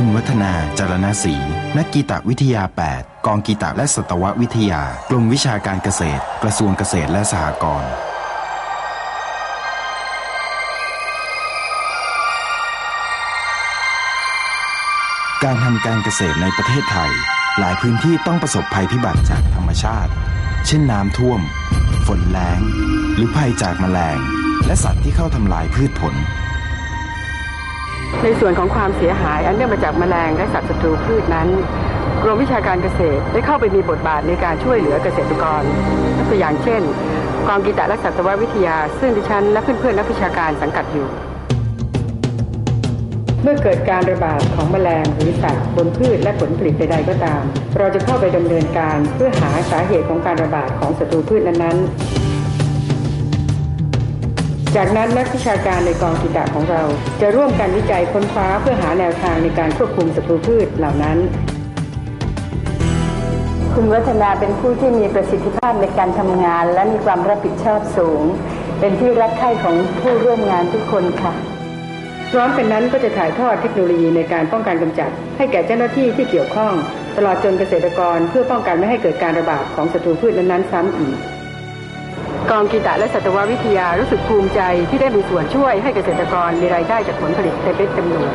คุณวัฒนาจารณศรีนักกีตวิทยา 8 กองกีตและสัตววิทยา กรมวิชาการเกษตร กระทรวงเกษตรและสหกรณ์การทำการเกษตรในประเทศไทย หลายพื้นที่ต้องประสบภัยพิบัติจากธรรมชาติ เช่นน้ำท่วม ฝนแล้ง หรือภัยจากแมลง และสัตว์ที่เข้าทำลายพืชผล ในส่วนของความเสียหาย อันเนื่องมาจากแมลงและสัตว์ศัตรูพืชนั้นกรมวิชาการเกษตรได้เข้าไปมีบทบาทในการช่วยเหลือเกษตรกรตัวอย่างเช่น กองกีตและสัตววิทยา ซึ่งดิฉันและเพื่อนๆนักวิชาการสังกัดอยู่ เมื่อเกิดการระบาดของแมลงหรือสัตว์บนพืชและผลผลิตใดๆก็ตาม เราจะเข้าไปดำเนินการเพื่อหาสาเหตุของการระบาดของศัตรูพืชนั้นๆ จากนั้นนักวิชาการในกองกีตของเรา จะร่วมกันวิจัยค้นคว้าเพื่อหาแนวทางในการควบคุมศัตรูพืชเหล่านั้นคุณวัฒนาเป็นผู้ที่มีประสิทธิภาพในการทำงาน และมีความรับผิดชอบสูง เป็นที่รักใคร่ของผู้ร่วมงานทุกคนค่ะ พร้อมกันนั้นก็จะถ่ายทอดเทคโนโลยีในการป้องกันกำจัด ให้แก่เจ้าหน้าที่ที่เกี่ยวข้อง ตลอดจนเกษตรกรเพื่อป้องกันไม่ให้เกิดการระบาดของศัตรูพืชนั้นๆซ้ำอีก กองกีตะและสัตววิทยารู้สึกภูมิใจที่ได้มีส่วนช่วยให้เกษตรกรมีรายได้จากผลผลิตเต็มเป็นจำนวน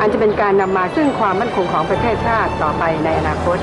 อันจะเป็นการนำมาซึ่งความมั่นคงของประเทศชาติต่อไปในอนาคต